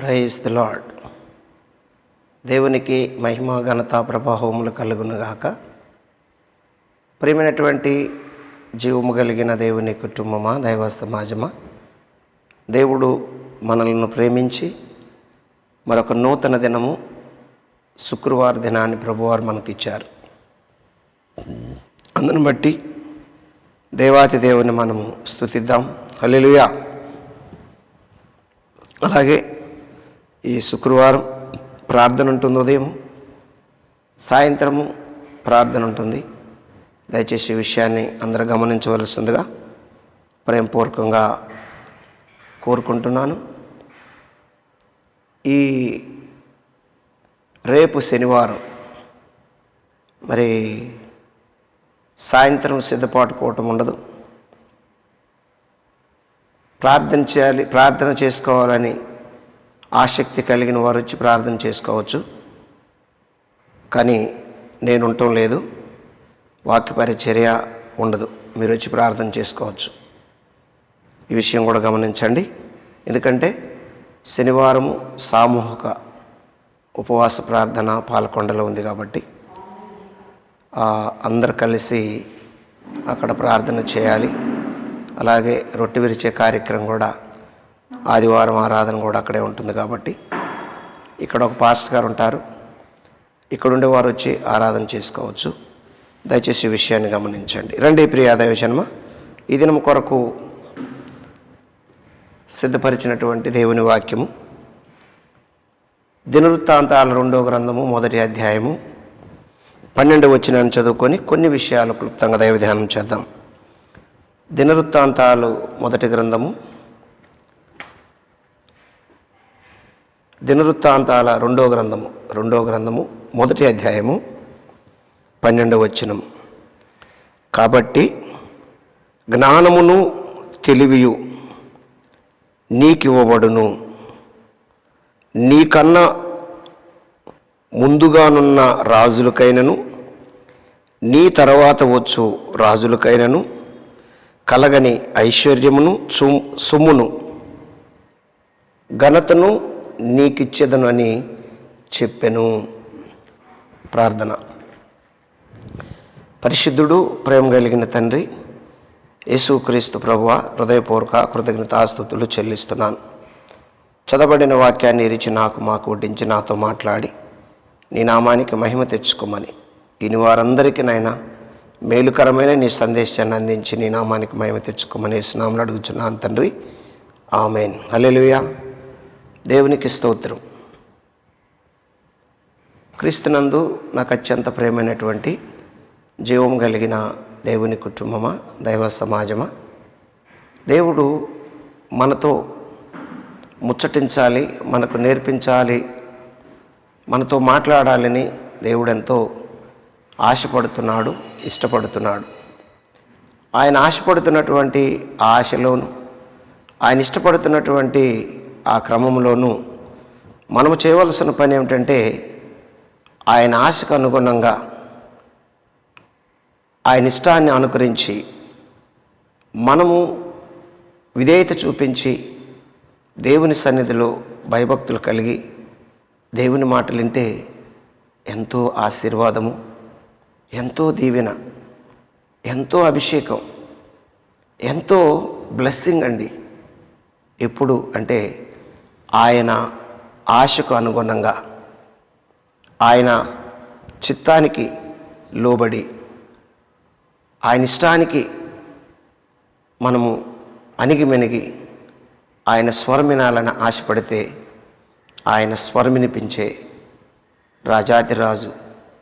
Praise the lord దేవునికి మహిమ ఘనత ప్రభావములు కలుగునుగాక ప్రియమైనటువంటి జీవము కలిగిన దేవుని కుటుంబమా దైవ సమాజమా దేవుడు మనలను ప్రేమించి మరొక నూతన దినము శుక్రవార దినాన్ని ప్రభువారు మనకిచ్చారు. అందును బట్టి దేవాతి దేవుని మనము స్తుతిద్దాం. హల్లెలూయా. అలాగే ఈ శుక్రవారం ప్రార్థన ఉంటుంది ఉదయం సాయంత్రము ప్రార్థన ఉంటుంది. దయచేసి విషయాన్ని అందరూ గమనించవలసిందిగా ప్రేమపూర్వకంగా కోరుకుంటున్నాను. ఈ రేపు శనివారం మరి సాయంత్రం సిద్ధపాటు కోవటం ఉండదు. ప్రార్థన చేయాలి ప్రార్థన చేసుకోవాలని ఆసక్తి కలిగిన వారు వచ్చి ప్రార్థన చేసుకోవచ్చు. కానీ నేను ఉండటం లేదు. వాక్య పరిచర్య ఉండదు. మీరు వచ్చి ప్రార్థన చేసుకోవచ్చు. ఈ విషయం కూడా గమనించండి. ఎందుకంటే శనివారము సామూహిక ఉపవాస ప్రార్థన పాలకొండలో ఉంది కాబట్టి అందరు కలిసి అక్కడ ప్రార్థన చేయాలి. అలాగే రొట్టె విరిచే కార్యక్రమం కూడా ఆదివారం ఆరాధన కూడా అక్కడే ఉంటుంది కాబట్టి ఇక్కడ ఒక పాస్టర్ గారు ఉంటారు. ఇక్కడ ఉండేవారు వచ్చి ఆరాధన చేసుకోవచ్చు. దయచేసి విషయాన్ని గమనించండి. రండి ప్రియ దైవ జన్మ ఈ దినం కొరకు సిద్ధపరిచినటువంటి దేవుని వాక్యము దినవృత్తాంతాల రెండో గ్రంథము మొదటి అధ్యాయము పన్నెండు వచ్చినాన్ని చదువుకొని కొన్ని విషయాలు క్లుప్తంగా దైవ ధ్యానం చేద్దాం. దినవృత్తాంతాలు మొదటి గ్రంథము దినవృత్తాంతాల రెండో గ్రంథము రెండో గ్రంథము మొదటి అధ్యాయము పన్నెండవ వచనం కాబట్టి జ్ఞానమును తెలివియు నీకివ్వబడును. నీకన్నా ముందుగానున్న రాజులకైనను నీ తర్వాత వచ్చు రాజులకైనను కలగని ఐశ్వర్యమును సు సొమ్మును ఘనతను నీకిచ్చేదను అని చెప్పెను. ప్రార్థన. పరిశుద్ధుడు ప్రేమ కలిగిన తండ్రి యేసుక్రీస్తు ప్రభువ హృదయపూర్వక కృతజ్ఞతాస్థుతులు చెల్లిస్తున్నాను. చదవబడిన వాక్యాన్ని ఇరిచి నాకు మాకు వడ్డించి నాతో మాట్లాడి నీ నామానికి మహిమ తెచ్చుకోమని. ఇని వారందరికీ నైనా మేలుకరమైన నీ సందేశాన్ని అందించి నీ నామానికి మహిమ తెచ్చుకోమని స్నామలు అడుగుతున్నాను తండ్రి. ఆమెన్. హల్లెలూయా. దేవునికి స్తోత్రం. క్రీస్తునందు నాకు అత్యంత ప్రేమైనటువంటి జీవం కలిగిన దేవుని కుటుంబమా దైవ సమాజమా? దేవుడు మనతో ముచ్చటించాలి మనకు నేర్పించాలి మనతో మాట్లాడాలని దేవుడు ఎంతో ఆశపడుతున్నాడు ఇష్టపడుతున్నాడు. ఆయన ఆశపడుతున్నటువంటి ఆ ఆశలోను ఆయన ఇష్టపడుతున్నటువంటి ఆ క్రమంలోనూ మనము చేయవలసిన పని ఏమిటంటే ఆయన ఆశకు అనుగుణంగా ఆయన ఇష్టాన్ని అనుకరించి మనము విధేయత చూపించి దేవుని సన్నిధిలో భయభక్తులు కలిగి దేవుని మాటలు వింటే ఎంతో ఆశీర్వాదము ఎంతో దీవెన ఎంతో అభిషేకం ఎంతో బ్లెస్సింగ్ అండి. ఎప్పుడు అంటే ఆయన ఆశకు అనుగుణంగా ఆయన చిత్తానికి లోబడి ఆయన ఇష్టానికి మనము అణిగిమెనిగి ఆయన స్వరం వినాలని ఆశపడితే ఆయన స్వరం వినిపించే రాజాదిరాజు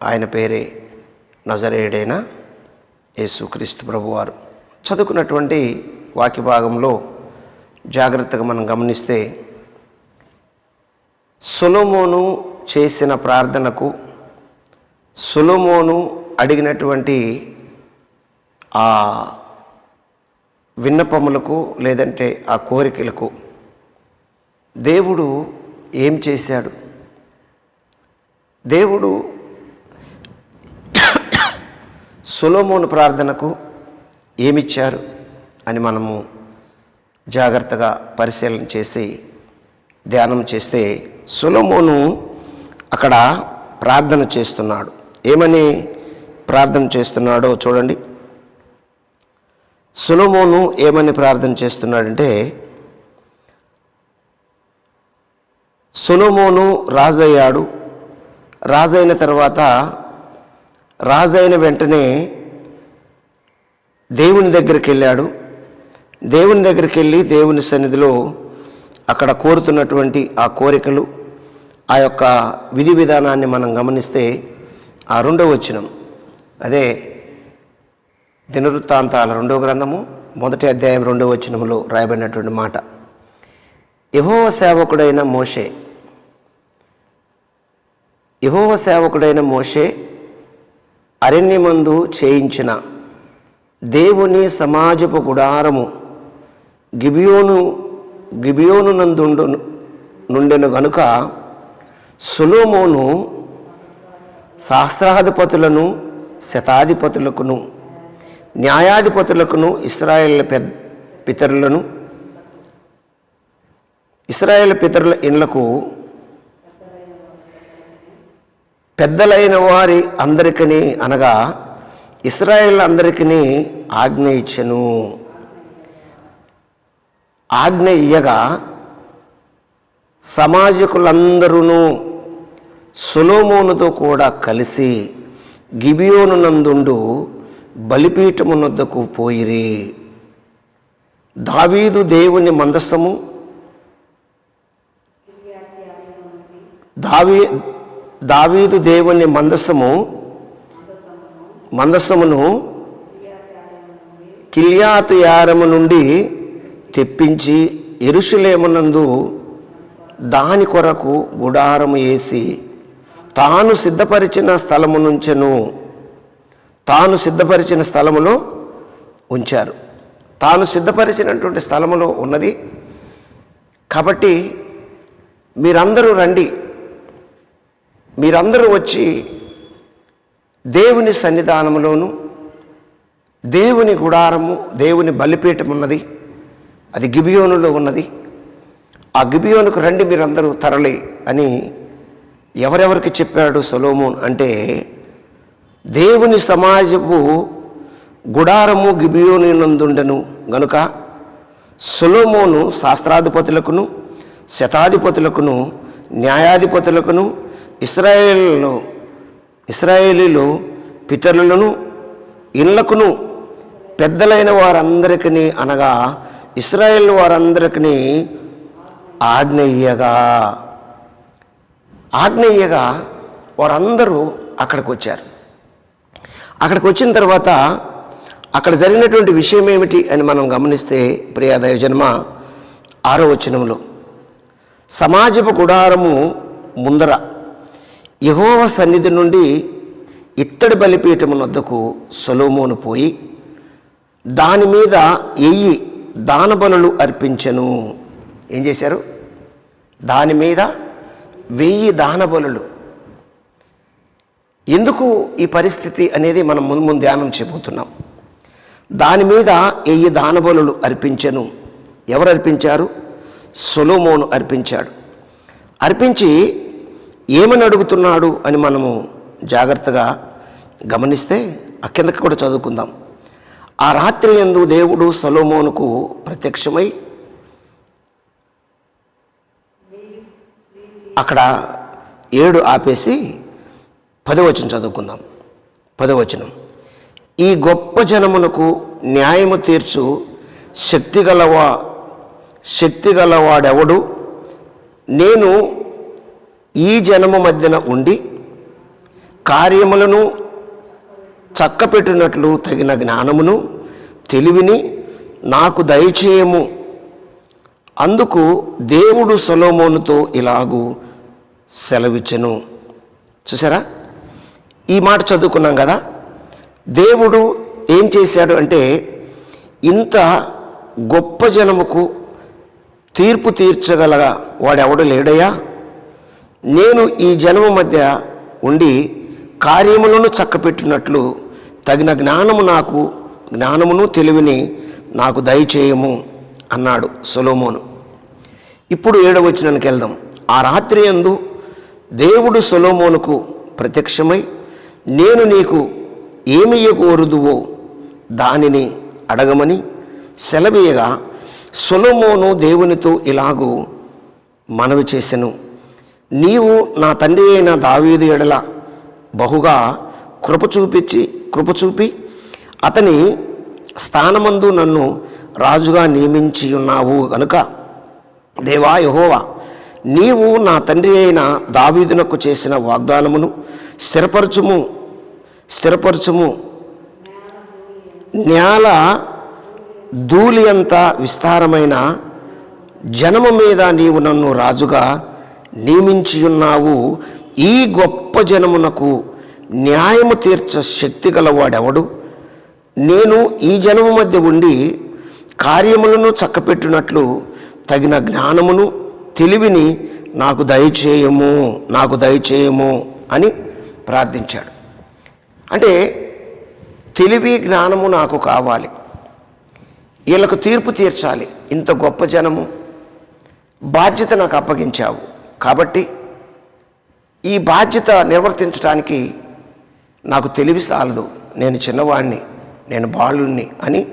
ఆయన పేరే నజరేడైన యేసుక్రీస్తు ప్రభువారు. చదువుకున్నటువంటి వాక్య భాగంలో జాగ్రత్తగా మనం గమనిస్తే సొలోమోను చేసిన ప్రార్థనకు సొలోమోను అడిగినటువంటి ఆ విన్నపములకు లేదంటే ఆ కోరికలకు దేవుడు ఏం చేశాడు? దేవుడు సొలోమోను ప్రార్థనకు ఏమిచ్చారు అని మనము జాగ్రత్తగా పరిశీలన చేసి ధ్యానం చేస్తే సులమోను అక్కడ ప్రార్థన చేస్తున్నాడు. ఏమని ప్రార్థన చేస్తున్నాడో చూడండి. సులమోను ఏమని ప్రార్థన చేస్తున్నాడంటే సులమోను రాజయ్యాడు. రాజైన తర్వాత రాజైన వెంటనే దేవుని దగ్గరికి వెళ్ళాడు. దేవుని దగ్గరికి వెళ్ళి దేవుని సన్నిధిలో అక్కడ కోరుతున్నటువంటి ఆ కోరికలు ఆ యొక్క విధి విధానాన్ని మనం గమనిస్తే ఆ రెండో వచనం అదే దినవృత్తాంతాల రెండో గ్రంథము మొదటి అధ్యాయం రెండో వచనంలో రాయబడినటువంటి మాట. యహోవ సేవకుడైన మోషే యహోవ సేవకుడైన మోషే అరణ్యమందు చేయించిన దేవుని సమాజపు గుడారము గిబియోను గిబియోను నందుండు నుండెను గనుక సులోమోను సహస్రాధిపతులను శతాధిపతులకును న్యాయాధిపతులకును ఇస్రాయేల్ పెద్ పితరులను ఇస్రాయేల్ పితరుల ఇండ్లకు పెద్దలైన వారి అందరికీ అనగా ఇస్రాయేల్ అందరికీ ఆజ్ఞ ఇచ్చెను. ఆజ్ఞ ఇయ్యగా సమాజకులందరూ సులోమోనుతో కూడా కలిసి గిబియోను నందుండు బలిపీఠమునొద్దకు పోయిరి. దావీదు దేవుని మందస్సము దావీ దావీదు దేవుని మందస్సము మందస్సమును కిల్యాతు యారము నుండి తెప్పించి ఎరుషులేమునందు దాని కొరకు గుడారము వేసి తాను సిద్ధపరిచిన స్థలము నుంచెను తాను సిద్ధపరిచిన స్థలములో ఉంచారు. తాను సిద్ధపరిచినటువంటి స్థలములో ఉన్నది. కాబట్టి మీరందరూ రండి. మీరందరూ వచ్చి దేవుని సన్నిధానములోను దేవుని గుడారము దేవుని బలిపీఠం ఉన్నది అది గిబియోనులో ఉన్నది. ఆ గిబియోనుకు రండి మీరందరూ తరలి అని ఎవరెవరికి చెప్పాడు సొలోమోన్ అంటే దేవుని సమాజపు గుడారము గిబియోని నందుండెను గనుక సొలోమోను శాస్త్రాధిపతులకును శతాధిపతులకును న్యాయాధిపతులకును ఇస్రాయేలు ఇస్రాయేలీలు పితరులను ఇళ్ళకును పెద్దలైన వారందరికీ అనగా ఇస్రాయేల్ వారందరికీ ఆజ్ఞయ్యగా ఇయ్యగా. వారందరూ అక్కడికి వచ్చారు అక్కడికి వచ్చిన తర్వాత అక్కడ జరిగినటువంటి విషయం ఏమిటి అని మనం గమనిస్తే ప్రియాదయ జన్మ ఆరో వచనంలో సమాజపు గుడారము ముందర యహోవ సన్నిధి నుండి ఇత్తడి బలిపీఠమునొద్దకు సొలోమోను పోయి దాని మీద ఎయ్యి దానబలులు అర్పించెను. ఏం చేశారు? దాని మీద వెయ్యి దానబలులు ఎందుకు ఈ పరిస్థితి అనేది మనం ముందు ముందు ధ్యానం చేయబోతున్నాం. దాని మీద వెయ్యి దానబలులు అర్పించెను. ఎవరు అర్పించారు? సొలోమోను అర్పించాడు. అర్పించి ఏమని అడుగుతున్నాడు అని మనము జాగ్రత్తగా గమనిస్తే ఆ కిందకి కూడా చదువుకుందాం. ఆ రాత్రి ఎందు దేవుడు సొలోమోనుకు ప్రత్యక్షమై అక్కడ ఏడు ఆపేసి పదవచనం చదువుకుందాం. పదవచనం ఈ గొప్ప జనమునకు న్యాయము తీర్చు శక్తిగలవా శక్తిగలవాడెవడు నేను ఈ జనము మధ్యన ఉండి కార్యములను చక్కపెట్టినట్లు తగిన జ్ఞానమును తెలివిని నాకు దయచేయము. అందుకు దేవుడు సొలోమోనుతో ఇలాగూ సెలవిచ్చను. చూసారా ఈ మాట చదువుకున్నాం కదా? దేవుడు ఏం చేశాడు అంటే ఇంత గొప్ప జనముకు తీర్పు తీర్చగలగా వాడెవడు లేడయ్యా? నేను ఈ జనము మధ్య ఉండి కార్యములను చక్కపెట్టినట్లు తగిన జ్ఞానము నాకు జ్ఞానమును తెలివిని నాకు దయచేయము అన్నాడు సొలోమోను. ఇప్పుడు ఏడవ వెళ్దాం. ఆ రాత్రి ఎందు దేవుడు సొలోమోనుకు ప్రత్యక్షమై నేను నీకు ఏమి కోరుదువో దానిని అడగమని సెలవీయగా సొలోమోను దేవునితో ఇలాగూ మనవి చేసెను. నీవు నా తండ్రి అయిన దావీదు ఎడల బహుగా కృప చూపించి కృప చూపి అతని స్థానమందు నన్ను రాజుగా నియమించి ఉన్నావు కనుక దేవా యహోవా నీవు నా తండ్రి అయిన దావీదునకు చేసిన వాగ్దానమును స్థిరపరచుము స్థిరపరచుము. నేల ధూళి అంత విస్తారమైన జనము మీద నీవు నన్ను రాజుగా నియమించియున్నావు ఈ గొప్ప జనమునకు న్యాయము తీర్చ శక్తి గలవాడెవడు? నేను ఈ జనము మధ్య ఉండి కార్యములను చక్కపెట్టినట్లు తగిన జ్ఞానమును తెలివిని నాకు దయచేయము నాకు దయచేయము అని ప్రార్థించాడు. అంటే తెలివి జ్ఞానము నాకు కావాలి. వీళ్ళకు తీర్పు తీర్చాలి. ఇంత గొప్ప జనము. బాధ్యత నాకు అప్పగించావు. కాబట్టి ఈ బాధ్యత నిర్వర్తించడానికి నాకు తెలివి సాలదు. నేను చిన్నవాణ్ణి నేను బాలుణ్ణి అని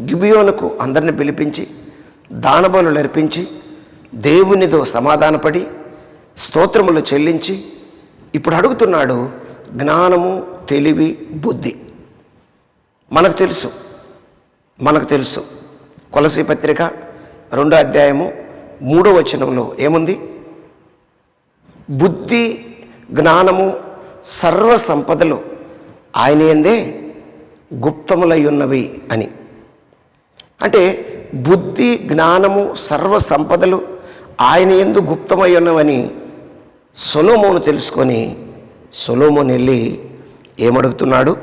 గిబియోనుకు అందరిని పిలిపించి దానబలు నేర్పించి దేవునితో సమాధానపడి స్తోత్రములు చెల్లించి ఇప్పుడు అడుగుతున్నాడు జ్ఞానము తెలివి బుద్ధి. మనకు తెలుసు మనకు తెలుసు. కొలసి పత్రిక రెండో అధ్యాయము మూడో వచనంలో ఏముంది? బుద్ధి జ్ఞానము సర్వ సంపదలు ఆయన ఎందే గుప్తములై ఉన్నవి అని. అంటే బుద్ధి జ్ఞానము సర్వ సంపదలు ఆయన ఎందు గుప్తమై ఉన్నవని సొలోమోను తెలుసుకొని సొలోమోను వెళ్ళి ఏమడుగుతున్నాడు?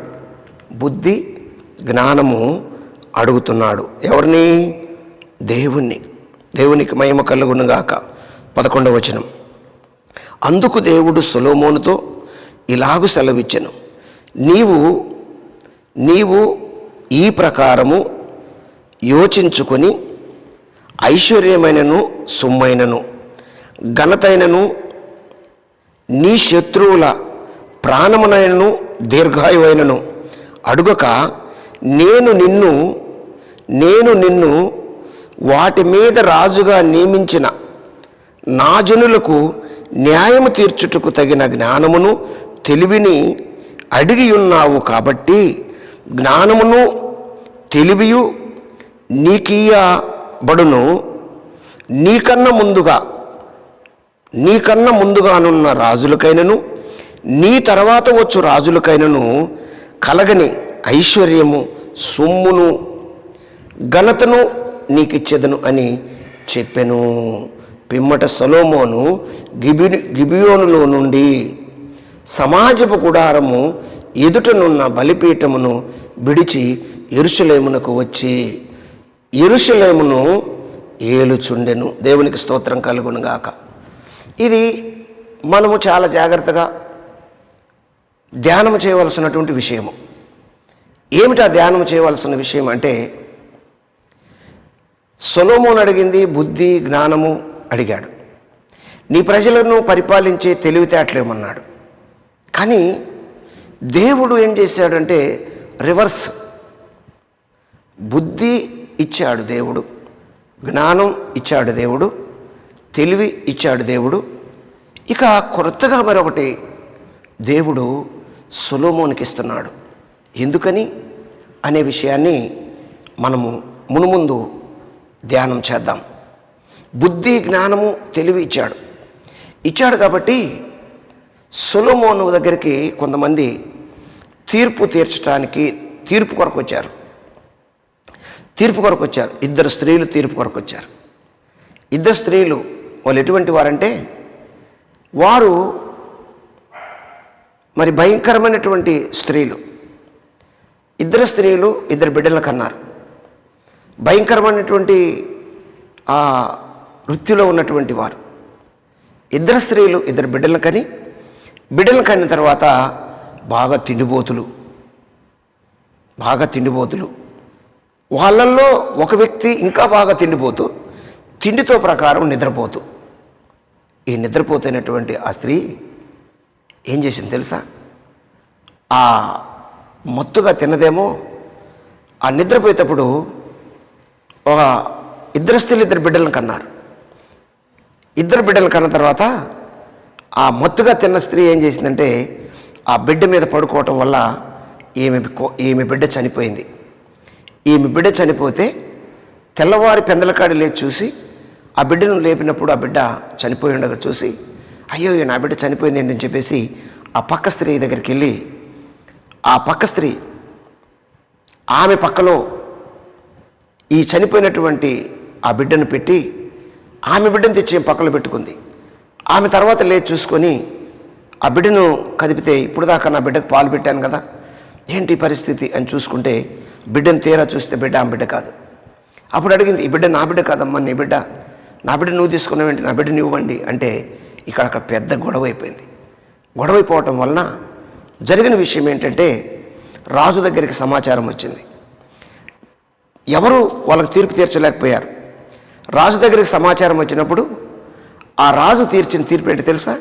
బుద్ధి జ్ఞానము అడుగుతున్నాడు. ఎవరిని? దేవుణ్ణి. దేవునికి మహిమ కలుగునుగాక. పదకొండవ వచనం. అందుకు దేవుడు సొలోమోనుతో ఇలాగు సెలవిచ్చను. నీవు నీవు ఈ ప్రకారము యోచించుకొని ఐశ్వర్యమైనను సొమ్మైనను ఘనతైనను నీ శత్రువుల ప్రాణమునైనను దీర్ఘాయువైనను అడుగక నేను నిన్ను నేను నిన్ను వాటి మీద రాజుగా నియమించిన నా జనులకు న్యాయము తీర్చుటకు తగిన జ్ఞానమును తెలివిని అడిగి ఉన్నావు కాబట్టి జ్ఞానమును తెలివియు నీకీయబడును నీకన్న ముందుగా నీకన్న ముందుగానున్న రాజులకైనను నీ తర్వాత వచ్చు రాజులకైనను కలగని ఐశ్వర్యము సొమ్మును ఘనతను నీకిచ్చేదను అని చెప్పెను. పిమ్మట సలోమోను గిబి గిబియోనులో నుండి సమాజపు గుడారము ఎదుటనున్న బలిపీఠమును విడిచి ఎరుషులేమునకు వచ్చి ఎరుషులేమును ఏలుచుండెను. దేవునికి స్తోత్రం కలుగునుగాక. ఇది మనము చాలా జాగ్రత్తగా ధ్యానం చేయవలసినటువంటి విషయము. ఏమిటా ధ్యానం చేయవలసిన విషయం అంటే సొలోమోన్ అడిగింది బుద్ధి జ్ఞానము అడిగాడు. నీ ప్రజలను పరిపాలించే తెలివితేటలేమన్నాడు. కానీ దేవుడు ఏం చేశాడంటే రివర్స్ బుద్ధి ఇచ్చాడు దేవుడు జ్ఞానం ఇచ్చాడు దేవుడు తెలివి ఇచ్చాడు దేవుడు. ఇక కొత్తగా మరొకటి దేవుడు సులోమోనికి ఇస్తున్నాడు. ఎందుకని? అనే విషయాన్ని మనము మునుముందు ధ్యానం చేద్దాం. బుద్ధి జ్ఞానము తెలివి ఇచ్చాడు. ఇచ్చాడు కాబట్టి సొలోమోను దగ్గరికి కొంతమంది తీర్పు తీర్చడానికి తీర్పు కొరకు వచ్చారు. తీర్పు కొరకు వచ్చారు. ఇద్దరు స్త్రీలు తీర్పు కొరకు వచ్చారు. ఇద్దరు స్త్రీలు వాళ్ళు ఎటువంటి వారంటే వారు మరి భయంకరమైనటువంటి స్త్రీలు. ఇద్దరు స్త్రీలు ఇద్దరు బిడ్డలను కన్నారు. భయంకరమైనటువంటి ఆ వృత్తిలో ఉన్నటువంటి వారు. ఇద్దరు స్త్రీలు ఇద్దరు బిడ్డలను కని బిడ్డలు కన్న తర్వాత బాగా తిండిపోతులు. బాగా తిండిపోతులు. వాళ్ళల్లో ఒక వ్యక్తి ఇంకా బాగా తిండిపోతూ తిండితో ప్రకారం నిద్రపోతూ. ఈ నిద్రపోతున్నటువంటి ఆ స్త్రీ ఏం చేసింది తెలుసా? ఆ మత్తుగా తిన్నదేమో ఆ నిద్రపోయేటప్పుడు ఒక ఇద్దరు స్త్రీలు ఇద్దరు బిడ్డలను కన్నారు. ఇద్దరు బిడ్డలు కన్న తర్వాత ఆ మత్తుగా తిన్న స్త్రీ ఏం చేసిందంటే ఆ బిడ్డ మీద పడుకోవటం వల్ల ఈమె ఈమె బిడ్డ చనిపోయింది. ఈమె బిడ్డ చనిపోతే తెల్లవారి పెందలకాడి లేచి చూసి ఆ బిడ్డను లేపినప్పుడు ఆ బిడ్డ చనిపోయి ఉండగా చూసి అయ్యో నా బిడ్డ చనిపోయింది ఏంటని చెప్పేసి ఆ పక్క స్త్రీ దగ్గరికి వెళ్ళి ఆ పక్క స్త్రీ ఆమె పక్కలో ఈ చనిపోయినటువంటి ఆ బిడ్డను పెట్టి ఆమె బిడ్డను తెచ్చి పక్కలో పెట్టుకుంది. ఆమె తర్వాత లేచి చూసుకొని ఆ బిడ్డను కదిపితే ఇప్పుడు దాకా నా బిడ్డకు పాలు పెట్టాను కదా ఏంటి పరిస్థితి? అని చూసుకుంటే బిడ్డను తీరా చూస్తే బిడ్డ ఆ బిడ్డ కాదు. అప్పుడు అడిగింది ఈ బిడ్డ నా బిడ్డ కాదమ్మా నీ బిడ్డ. నా బిడ్డ నువ్వు తీసుకున్నావేంటి? నా బిడ్డని ఇవ్వండి. అంటే ఇక్కడ అక్కడ పెద్ద గొడవ అయిపోయింది. గొడవ అయిపోవటం వలన జరిగిన విషయం ఏంటంటే రాజు దగ్గరికి సమాచారం వచ్చింది. ఎవరు వాళ్ళకి తీర్పు తీర్చలేకపోయారు. రాజు దగ్గరికి సమాచారం వచ్చినప్పుడు ఆ రాజు తీర్చిన తీర్పు ఏంటి తెలుసా?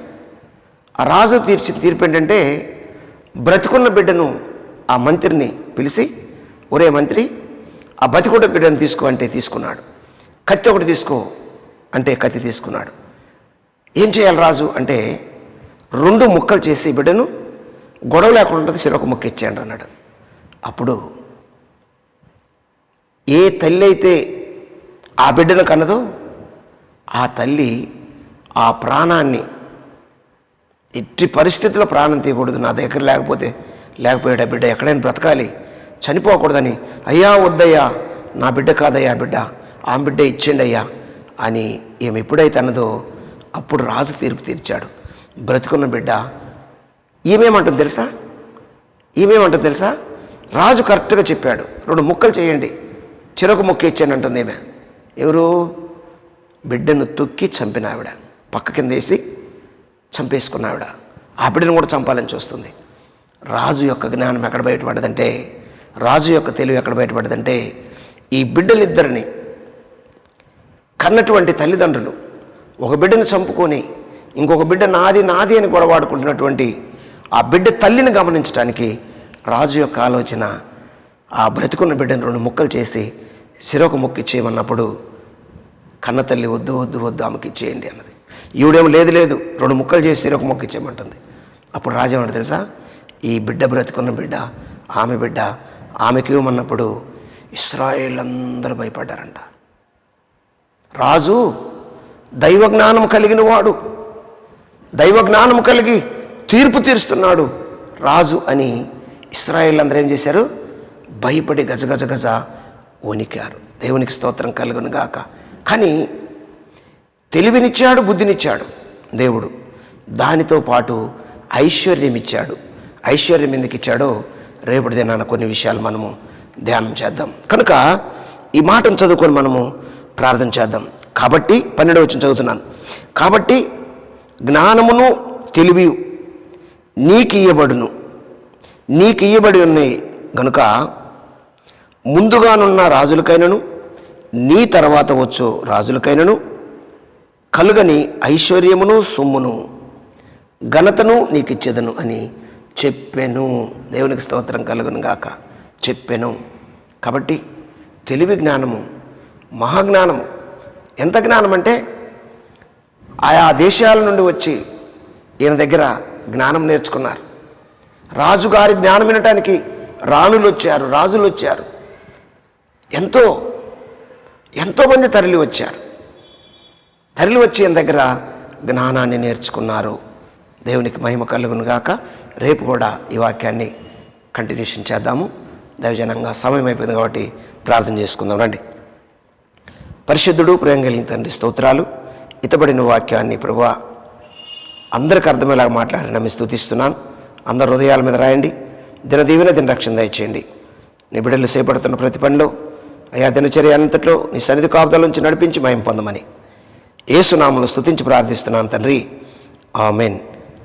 ఆ రాజు తీర్చిన తీర్పు ఏంటంటే బ్రతికున్న బిడ్డను ఆ మంత్రిని పిలిచి ఒరే మంత్రి ఆ బతికున్న బిడ్డను తీసుకో అంటే తీసుకున్నాడు. కత్తి ఒకటి తీసుకో అంటే కత్తి తీసుకున్నాడు. ఏం చేయాలి రాజు అంటే రెండు ముక్కలు చేసి బిడ్డను గొడవ లేకుండా ఉంటుంది సిరొక ముక్క ఇచ్చేయండి అన్నాడు. అప్పుడు ఏ తల్లి అయితే ఆ బిడ్డను కన్నదో ఆ తల్లి ఆ ప్రాణాన్ని ఎట్టి పరిస్థితుల్లో ప్రాణం తీయకూడదు నా దగ్గర లేకపోతే లేకపోయాడు ఆ బిడ్డ ఎక్కడైనా బ్రతకాలి. చనిపోకూడదని అయ్యా వద్దయ్యా నా బిడ్డ కాదయ్యా బిడ్డ ఆ బిడ్డ ఇచ్చేయండి అయ్యా అని ఈమె ఎప్పుడైతే అన్నదో అప్పుడు రాజు తీర్పు తీర్చాడు. బ్రతుకున్న బిడ్డ ఈమెమంటుంది తెలుసా? ఈమెమంటుంది తెలుసా? రాజు కరెక్ట్గా చెప్పాడు రెండు ముక్కలు చేయండి చిరకు ముక్క ఇచ్చాను అంటుంది ఈమె. ఎవరు? బిడ్డను తొక్కి చంపిన ఆవిడ. పక్క కింద వేసి చంపేసుకున్నావిడ ఆ బిడ్డను కూడా చంపాలని చూస్తుంది. రాజు యొక్క జ్ఞానం ఎక్కడ బయటపడదంటే రాజు యొక్క తెలివి ఎక్కడ బయటపడదంటే ఈ బిడ్డలిద్దరిని కన్నటువంటి తల్లిదండ్రులు ఒక బిడ్డను చంపుకొని ఇంకొక బిడ్డ నాది నాది అని గొడవాడుకుంటున్నటువంటి ఆ బిడ్డ తల్లిని గమనించడానికి రాజు యొక్క ఆలోచన ఆ బ్రతుకున్న బిడ్డను రెండు ముక్కలు చేసి సిరొక ముక్కు ఇచ్చేయమన్నప్పుడు కన్న తల్లి వద్దు వద్దు వద్దు ఆమెకి ఇచ్చేయండి అన్నది. ఈవిడేమో లేదు లేదు రెండు ముక్కలు చేసి ఒక ముక్క ఇచ్చేయమంటుంది. అప్పుడు రాజేమంటే తెలుసా? ఈ బిడ్డ బ్రతుకున్న బిడ్డ ఆమె బిడ్డ ఆమెకి ఇవ్వమన్నప్పుడు ఇస్రాయేల్ అందరూ భయపడ్డారంట. రాజు దైవజ్ఞానం కలిగిన వాడు దైవజ్ఞానం కలిగి తీర్పు తీరుస్తున్నాడు. రాజు అని ఇస్రాయేల్ అందరూ ఏం చేశారు? భయపడి గజగజ గజ వణికారు. దేవునికి స్తోత్రం కలుగును గాక. కానీ తెలివినిచ్చాడు బుద్ధినిచ్చాడు. దేవుడు దానితో పాటు ఐశ్వర్యం ఇచ్చాడు. ఐశ్వర్యం ఎందుకు ఇచ్చాడో రేపటి దినాన కొన్ని విషయాలు మనము ధ్యానం చేద్దాం. కనుక ఈ మాటను చదువుకొని మనము ప్రార్థన చేద్దాం. కాబట్టి పన్నెండు వచ్చిన చదువుతున్నాను. కాబట్టి జ్ఞానమును తెలివి నీకు ఇయ్యబడును. నీకు ఇయ్యబడి ఉన్నాయి గనుక ముందుగానున్న రాజులకైనను నీ తర్వాత వచ్చు రాజులకైనను కలుగని ఐశ్వర్యమును సొమ్మును ఘనతను నీకు ఇచ్చేదను అని చెప్పెను. దేవునికి స్తోత్రం కలుగును గాక. చెప్పెను. కాబట్టి తెలివి జ్ఞానము మహాజ్ఞానము ఎంత జ్ఞానం అంటే ఆయా దేశాల నుండి వచ్చి ఈయన దగ్గర జ్ఞానం నేర్చుకున్నారు. రాజుగారి జ్ఞానం వినటానికి రాణులు వచ్చారు రాజులు వచ్చారు. ఎంతో ఎంతోమంది తరలి వచ్చారు. తరలి వచ్చి ఈయన దగ్గర జ్ఞానాన్ని నేర్చుకున్నారు. దేవునికి మహిమ కలుగును గాక. రేపు కూడా ఈ వాక్యాన్ని కంటిన్యూషన్ చేద్దాము. దైవజనంగా సమయం అయిపోయింది కాబట్టి ప్రార్థన చేసుకుందాం. రండి. పరిశుద్ధుడు ప్రేమ కలిగిన తండ్రి స్తోత్రాలు. ఇతబడిన వాక్యాన్ని ప్రభా అందరికి అర్థమయ్యేలాగా మాట్లాడిన మీ స్థుతిస్తున్నాను. అందరు హృదయాల మీద రాయండి. దిన దీవెన దిన రక్షణ దయచేయండి. నీ బిడ్డలు చేపడుతున్న ప్రతి పనిలో అయా దినచర్య అంతట్లో నీ సన్నిధి కాపుదల నుంచి నడిపించి మయం పొందమని. ఏసునామను స్తుతించి ప్రార్థిస్తున్నాను తండ్రి. ఆమెన్.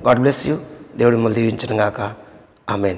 God bless you. దేవుడి మిమ్మల్ని దీవించను గాక ఆమెన్.